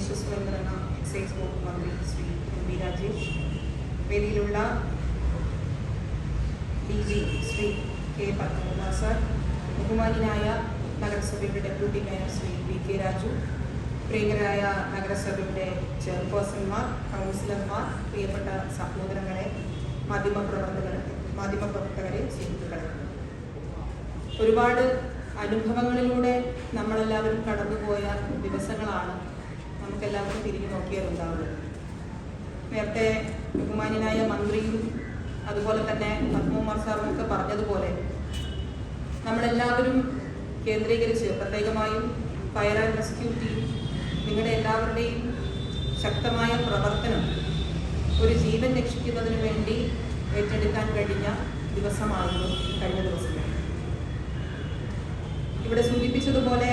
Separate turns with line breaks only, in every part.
തദ്ദേശ സ്വയംഭരണ എക്സൈസ് വകുപ്പ് മന്ത്രി Shri M V Rajesh. വേദിയിലുള്ള D G Shri K Padmakumar sir. ബഹുമാനിയായ നഗരസഭയുടെ deputy mayor Shri V K Raju. പ്രിയങ്കരായ നഗരസഭയുടെ ചെയർപേഴ്സൺമാർ കൗൺസിലർമാർ പ്രിയപ്പെട്ട സഹോദരങ്ങളെ മാധ്യമപ്രവർത്തകരെ മാധ്യമപ്രവർത്തകരെ സുഹൃത്തുക്കളെ. ഒരുപാട് അനുഭവങ്ങളിലൂടെ നമ്മളെല്ലാവരും കടന്നുപോയ ദിവസങ്ങളാണ് നമുക്കെല്ലാവർക്കും തിരിഞ്ഞു നോക്കിയാലുണ്ടാവുക നേരത്തെ ബഹുമാന്യനായ മന്ത്രിയും അതുപോലെ തന്നെ പത്മകുമാർ സാറും ഒക്കെ പറഞ്ഞതുപോലെ നമ്മളെല്ലാവരും കേന്ദ്രീകരിച്ച് പ്രത്യേകമായും ഫയർ ആൻഡ് റെസ്ക്യൂ ടീം നിങ്ങളുടെ എല്ലാവരുടെയും ശക്തമായ പ്രവർത്തനം ഒരു ജീവൻ രക്ഷിക്കുന്നതിന് വേണ്ടി ഏറ്റെടുക്കാൻ കഴിഞ്ഞ ദിവസമായിരുന്നു കഴിഞ്ഞ ദിവസം. ഇവിടെ സൂചിപ്പിച്ചതുപോലെ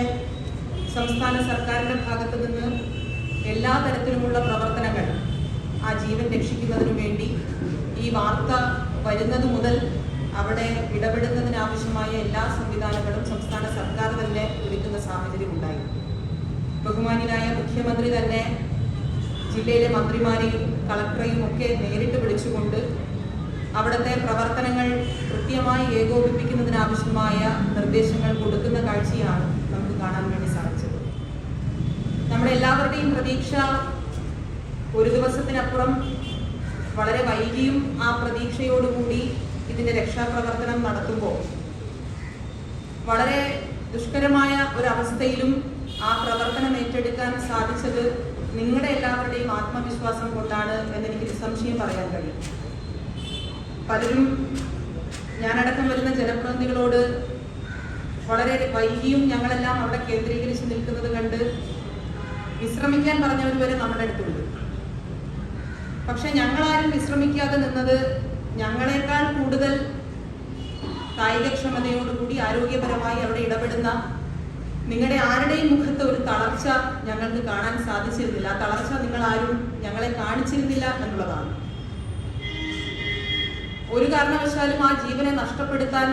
സംസ്ഥാന സർക്കാരിന്റെ ഭാഗത്തു നിന്ന് എല്ലാ തരത്തിലുമുള്ള പ്രവർത്തനങ്ങൾ ആ ജീവൻ രക്ഷിക്കുന്നതിനു വേണ്ടി ഈ വാർത്ത വരുന്നത് മുതൽ അവിടെ ഇടപെടുന്നതിനാവശ്യമായ എല്ലാ സംവിധാനങ്ങളും സംസ്ഥാന സർക്കാർ തന്നെ ഒരുക്കുന്ന സാഹചര്യം ഉണ്ടായി. ബഹുമാന്യനായ മുഖ്യമന്ത്രി തന്നെ ജില്ലയിലെ മന്ത്രിമാരെയും കളക്ടറെയും ഒക്കെ നേരിട്ട് വിളിച്ചുകൊണ്ട് അവിടുത്തെ പ്രവർത്തനങ്ങൾ കൃത്യമായി ഏകോപിപ്പിക്കുന്നതിനാവശ്യമായ നിർദ്ദേശങ്ങൾ കൊടുക്കുന്ന കാഴ്ചയാണ് നമുക്ക് കാണാൻ വേണ്ടി സാധിച്ചത് നമ്മുടെ എല്ലാവരുടെയും പ്രതീക്ഷ ഒരു ദിവസത്തിനപ്പുറം വളരെ വൈകിയും ആ പ്രതീക്ഷയോടുകൂടി ഇതിന്റെ രക്ഷാപ്രവർത്തനം നടത്തുമ്പോൾ വളരെ ദുഷ്കരമായ ഒരവസ്ഥയിലും ആ പ്രവർത്തനം ഏറ്റെടുക്കാൻ സാധിച്ചത് നിങ്ങളുടെ എല്ലാവരുടെയും ആത്മവിശ്വാസം കൊണ്ടാണ് എന്ന് എനിക്ക് നിസ്സംശയം പറയാൻ കഴിയും. പലരും ഞാനടക്കം വരുന്ന ജനപ്രതിനിധികളോട് വളരെ വൈകിയും ഞങ്ങളെല്ലാം അവിടെ കേന്ദ്രീകരിച്ച് നിൽക്കുന്നത് കണ്ട് വിശ്രമിക്കാൻ പറഞ്ഞവർ വരെ നമ്മുടെ അടുത്തുണ്ട്. പക്ഷെ ഞങ്ങളാരും വിശ്രമിക്കാതെ നിന്നത് ഞങ്ങളെക്കാൾ കൂടുതൽ കായികക്ഷമതയോടുകൂടി ആരോഗ്യപരമായി അവിടെ ഇടപെടുന്ന നിങ്ങളുടെ ആരുടെയും മുഖത്ത് ഒരു തളർച്ച ഞങ്ങൾക്ക് കാണാൻ സാധിച്ചിരുന്നില്ല. ആ തളർച്ച നിങ്ങൾ ആരും ഞങ്ങളെ കാണിച്ചിരുന്നില്ല എന്നുള്ളതാണ്. ഒരു കാരണവശാലും ആ ജീവനെ നഷ്ടപ്പെടുത്താൻ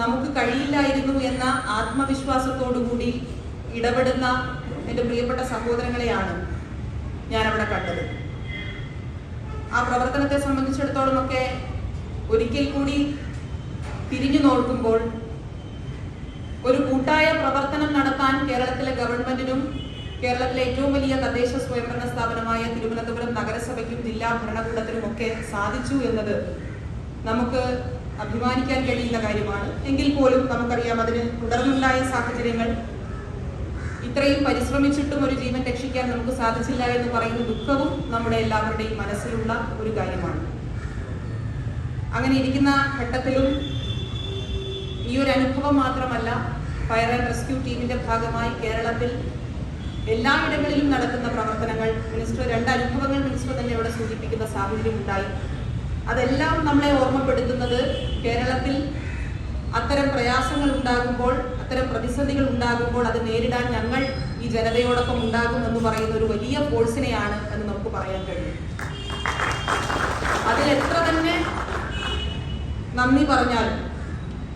നമുക്ക് കഴിയില്ലായിരുന്നു എന്ന ആത്മവിശ്വാസത്തോടുകൂടി ഇടപെടുന്ന എന്റെ പ്രിയപ്പെട്ട സഹോദരങ്ങളെയാണ് ഞാൻ അവിടെ കണ്ടത്. ആ പ്രവർത്തനത്തെ സംബന്ധിച്ചിടത്തോളം ഒക്കെ ഒരിക്കൽ കൂടി തിരിഞ്ഞു നോക്കുമ്പോൾ ഒരു കൂട്ടായ പ്രവർത്തനം നടത്താൻ കേരളത്തിലെ ഗവൺമെന്റിനും കേരളത്തിലെ ഏറ്റവും വലിയ തദ്ദേശ സ്വയംഭരണ സ്ഥാപനമായ തിരുവനന്തപുരം നഗരസഭയ്ക്കും ജില്ലാ ഭരണകൂടത്തിനും ഒക്കെ സാധിച്ചു എന്നത് നമുക്ക് അഭിമാനിക്കാൻ കഴിയുന്ന കാര്യമാണ്. എങ്കിൽ പോലും നമുക്കറിയാം അതിന് തുടർന്നുണ്ടായ സാഹചര്യങ്ങൾ ഇത്രയും പരിശ്രമിച്ചിട്ടും ഒരു ജീവൻ രക്ഷിക്കാൻ നമുക്ക് സാധിച്ചില്ല എന്ന് പറയുന്ന ദുഃഖവും നമ്മുടെ എല്ലാവരുടെയും മനസ്സിലുള്ള ഒരു കാര്യമാണ്. അങ്ങനെ ഇരിക്കുന്ന ഘട്ടത്തിലും ഈ ഒരു അനുഭവം മാത്രമല്ല ഫയർ ആൻഡ് റെസ്ക്യൂ ടീമിന്റെ ഭാഗമായി കേരളത്തിൽ എല്ലായിടങ്ങളിലും നടക്കുന്ന പ്രവർത്തനങ്ങൾ മിനിസ്റ്റർ രണ്ട് അനുഭവങ്ങൾ മിനിസ്റ്റർ തന്നെ ഇവിടെ സൂചിപ്പിക്കുന്ന സാഹചര്യം ഉണ്ടായി. അതെല്ലാം നമ്മളെ ഓർമ്മപ്പെടുത്തുന്നത് കേരളത്തിൽ അത്തരം പ്രയാസങ്ങൾ ഉണ്ടാകുമ്പോൾ അത്തരം പ്രതിസന്ധികൾ ഉണ്ടാകുമ്പോൾ അത് നേരിടാൻ ഞങ്ങൾ ഈ ജനതയോടൊപ്പം ഉണ്ടാകും എന്ന് പറയുന്ന ഒരു വലിയ ഫോഴ്സിനെയാണ് എന്ന് നമുക്ക് പറയാൻ കഴിയും. അതിൽ എത്ര തന്നെ നന്ദി പറഞ്ഞാലും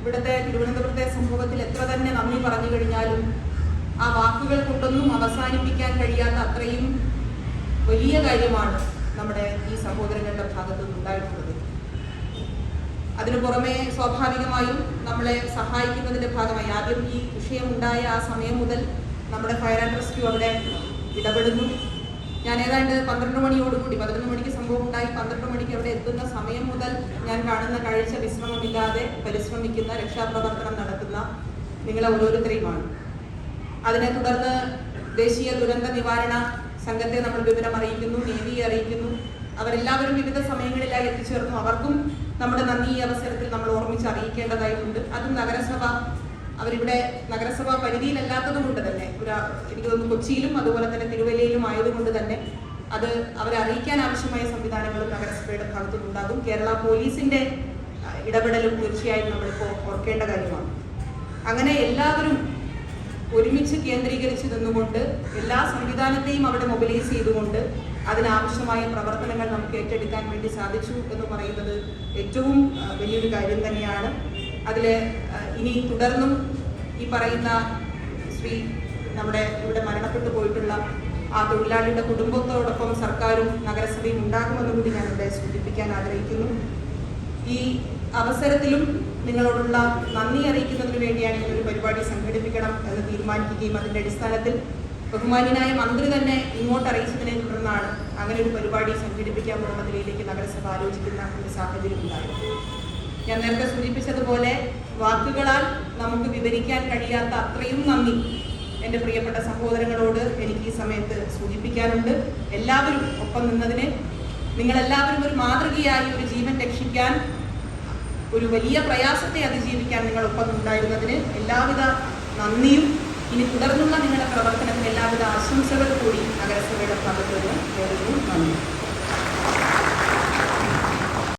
ഇവിടുത്തെ തിരുവനന്തപുരത്തെ സംഭവത്തിൽ എത്ര തന്നെ നന്ദി പറഞ്ഞു കഴിഞ്ഞാലും ആ വാക്കുകൾ കൊണ്ടൊന്നും അവസാനിപ്പിക്കാൻ കഴിയാത്ത അത്രയും വലിയ കാര്യമാണ് നമ്മുടെ ഈ സഹോദരങ്ങളുടെ ഭാഗത്തു നിന്നുണ്ടായിട്ടുള്ളത് അതിനു പുറമെ സ്വാഭാവികമായും നമ്മളെ സഹായിക്കുന്നതിന്റെ ഭാഗമായി ആദ്യം ഈ വിഷയം ഉണ്ടായ ആ സമയം മുതൽ നമ്മുടെ ഫയർ ആൻഡ് റെസ്ക്യൂ അവിടെ ഇടപെടുന്നു. ഞാൻ ഏതാണ്ട് പന്ത്രണ്ട് മണിയോടുകൂടി പതിനൊന്ന് മണിക്ക് സംഭവം ഉണ്ടായി. പന്ത്രണ്ട് മണിക്ക് അവിടെ എത്തുന്ന സമയം മുതൽ ഞാൻ കാണുന്ന കാഴ്ച വിശ്രമമില്ലാതെ പരിശ്രമിക്കുന്ന രക്ഷാപ്രവർത്തനം നടത്തുന്ന നിങ്ങളെ ഓരോരുത്തരെയുമാണ്. അതിനെ തുടർന്ന് ദേശീയ ദുരന്ത നിവാരണ സംഘത്തെ നമ്മൾ വിവരം അറിയിക്കുന്നു നേവിയെ അറിയിക്കുന്നു. അവരെല്ലാവരും വിവിധ സമയങ്ങളിലായി എത്തിച്ചേർന്നു. അവർക്കും നമ്മുടെ നന്ദി ഈ അവസരത്തിൽ നമ്മൾ ഓർമ്മിച്ച് അറിയിക്കേണ്ടതായിട്ടുണ്ട്. അതും നഗരസഭ അവരിവിടെ നഗരസഭ പരിധിയിലല്ലാത്തത് കൊണ്ട് തന്നെ ഒരു എനിക്ക് തോന്നുന്നു കൊച്ചിയിലും അതുപോലെ തന്നെ തിരുവല്ലയിലും ആയതുകൊണ്ട് തന്നെ അത് അവരെ അറിയിക്കാൻ ആവശ്യമായ സംവിധാനങ്ങളും നഗരസഭയുടെ ഭാഗത്തുനിന്നുണ്ടാകും. കേരള പോലീസിന്റെ ഇടപെടലും തീർച്ചയായും നമ്മളിപ്പോൾ ഓർക്കേണ്ട കാര്യമാണ്. അങ്ങനെ എല്ലാവരും ഒരുമിച്ച് കേന്ദ്രീകരിച്ച് നിന്നുകൊണ്ട് എല്ലാ സംവിധാനത്തെയും അവിടെ മൊബിലൈസ് ചെയ്തുകൊണ്ട് അതിനാവശ്യമായ പ്രവർത്തനങ്ങൾ നമുക്ക് ഏറ്റെടുക്കാൻ വേണ്ടി സാധിച്ചു എന്ന് പറയുന്നത് ഏറ്റവും വലിയൊരു കാര്യം തന്നെയാണ്. അതിൽ ഇനി തുടർന്നും ഈ പറയുന്ന ശ്രീ നമ്മുടെ ഇവിടെ മരണപ്പെട്ടു പോയിട്ടുള്ള ആ തൊഴിലാളിയുടെ കുടുംബത്തോടൊപ്പം സർക്കാരും നഗരസഭയും ഉണ്ടാകുമെന്ന് കൂടി ഞാൻ ഇവിടെ സൂചിപ്പിക്കാൻ ആഗ്രഹിക്കുന്നു. ഈ അവസരത്തിലും നിങ്ങളോടുള്ള നന്ദി അറിയിക്കുന്നതിന് വേണ്ടിയാണ് ഈ ഒരു പരിപാടി സംഘടിപ്പിക്കണം എന്ന് തീരുമാനിക്കുകയും അതിന്റെ അടിസ്ഥാനത്തിൽ ബഹുമാന്യനായ മന്ത്രി തന്നെ ഇങ്ങോട്ട് അറിയിച്ചതിനെ തുടർന്നാണ് അങ്ങനെ ഒരു പരിപാടി സംഘടിപ്പിക്കാൻ നിലയിലേക്ക് നഗരസഭ ആലോചിക്കുന്ന ഒരു സാഹചര്യം ഉണ്ടായത്. ഞാൻ നേരത്തെ സൂചിപ്പിച്ചതുപോലെ വാക്കുകളാൽ നമുക്ക് വിവരിക്കാൻ കഴിയാത്ത അത്രയും നന്ദി എന്റെ പ്രിയപ്പെട്ട സഹോദരങ്ങളോട് എനിക്ക് ഈ സമയത്ത് സൂചിപ്പിക്കാനുണ്ട്. എല്ലാവരും ഒപ്പം നിന്നതിന് നിങ്ങളെല്ലാവരും ഒരു മാതൃകയായി ഒരു ജീവൻ രക്ഷിക്കാൻ ഒരു വലിയ പ്രയാസത്തെ അതിജീവിക്കാൻ നിങ്ങൾ ഒപ്പം ഉണ്ടായിരുന്നതിന് എല്ലാവിധ നന്ദിയും. ഇനി തുടർന്നുള്ള നിങ്ങളുടെ പ്രവർത്തനത്തിന് എല്ലാവിധ ആശംസകൾ കൂടി നഗരസഭയുടെ ഭാഗത്തുനിന്ന് നേരുന്നു. നന്ദി.